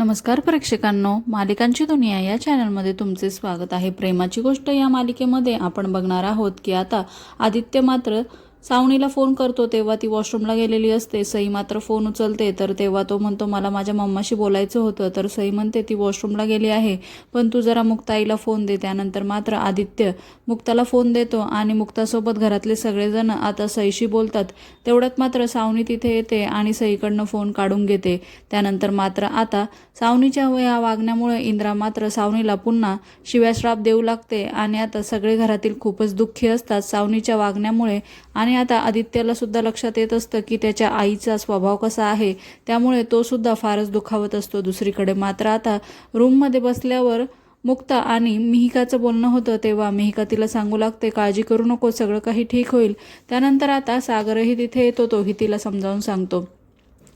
नमस्कार प्रेक्षकांनो मालिकांची दुनिया या चॅनलमध्ये तुमचे स्वागत आहे. प्रेमाची गोष्ट या मालिकेमध्ये आपण बघणार आहोत की आता आदित्य मात्र सावणीला फोन करतो तेव्हा ती वॉशरूमला गेलेली असते. सई मात्र फोन उचलते. तर तेव्हा तो म्हणतो मला माझ्या मम्माशी बोलायचं होतं. तर सई म्हणते ती वॉशरूमला गेली आहे पण तू जरा मुक्ताईला फोन दे. त्यानंतर मात्र आदित्य मुक्ताला फोन देतो आणि मुक्तासोबत घरातले सगळेजण आता सईशी बोलतात. तेवढ्यात मात्र सावनी तिथे येते आणि सईकडनं फोन काढून घेते. त्यानंतर मात्र आता सावनीच्या या वागण्यामुळे इंद्रा मात्र सावनीला पुन्हा शिव्याश्राप देऊ लागते आणि आता सगळे घरातील खूपच दुःखी असतात. सावनीच्या वागण्यामुळे आणि आता आदित्यला सुद्धा लक्षात येत असतं की त्याच्या आईचा स्वभाव कसा आहे. त्यामुळे तो सुद्धा फारच दुखावत असतो दुसरीकडे. मात्र आता रूममध्ये बसल्यावर मुक्ता आणि मिहिकाचं बोलणं होतं तेव्हा मिहिका तिला सांगू लागते काळजी करू नको सगळं काही ठीक होईल. त्यानंतर आता सागरही तिथे येतो तोही तिला समजावून सांगतो.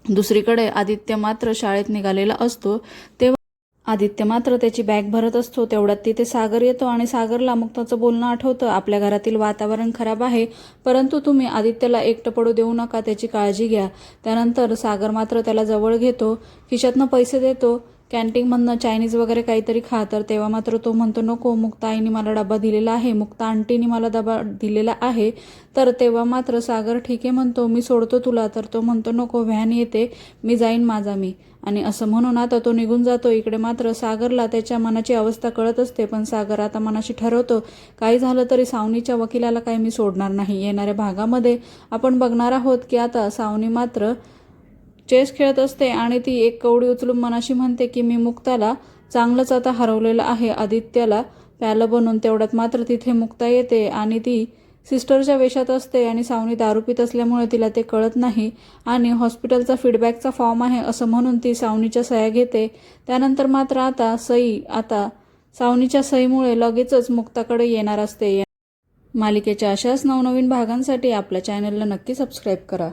दुसरीकडे आदित्य मात्र शाळेत निघालेला असतो तेव्हा आदित्य मात्र त्याची बॅग भरत असतो तेवढ्यात तिथे सागर येतो आणि सागरला मग त्याचं बोलणं आठवतं. आपल्या घरातील वातावरण खराब आहे परंतु तुम्ही आदित्यला एकटं पडू देऊ नका त्याची काळजी घ्या. त्यानंतर सागर मात्र त्याला जवळ घेतो खिशातनं पैसे देतो कॅन्टीनमधनं चायनीज वगैरे काहीतरी खा तर तेव्हा मात्र तो म्हणतो नको मुक्ता आईने मला डबा दिलेला आहे मुक्ता आंटीने मला डबा दिलेला आहे. तर तेव्हा मात्र सागर ठीक आहे म्हणतो मी सोडतो तुला. तर तो म्हणतो नको व्हॅन येते मी जाईन माझा मी. आणि असं म्हणून आता तो निघून जातो. इकडे मात्र सागरला त्याच्या मनाची अवस्था कळत असते पण सागर आता मनाशी ठरवतो काही झालं तरी सावनीच्या वकिलाला काही मी सोडणार नाही. येणाऱ्या भागामध्ये आपण बघणार आहोत की आता सावनी मात्र चेस खेळत असते आणि ती एक कवडी उचलून मनाशी म्हणते की मी मुक्ताला चांगलंच आता हरवलेलं आहे. आदित्याला प्यालं बनून तेवढ्यात मात्र तिथे मुक्ता येते आणि ती सिस्टरच्या वेशात असते आणि सावनी दारूपित असल्यामुळे तिला ते कळत नाही आणि हॉस्पिटलचा फीडबॅकचा फॉर्म आहे असं म्हणून ती सावनीच्या सह्या घेते. त्यानंतर मात्र आता सई आता सावनीच्या सईमुळे लगेचच मुक्ताकडे येणार असते. मालिकेच्या अशाच नवनवीन भागांसाठी आपल्या चॅनलला नक्की सबस्क्राईब करा.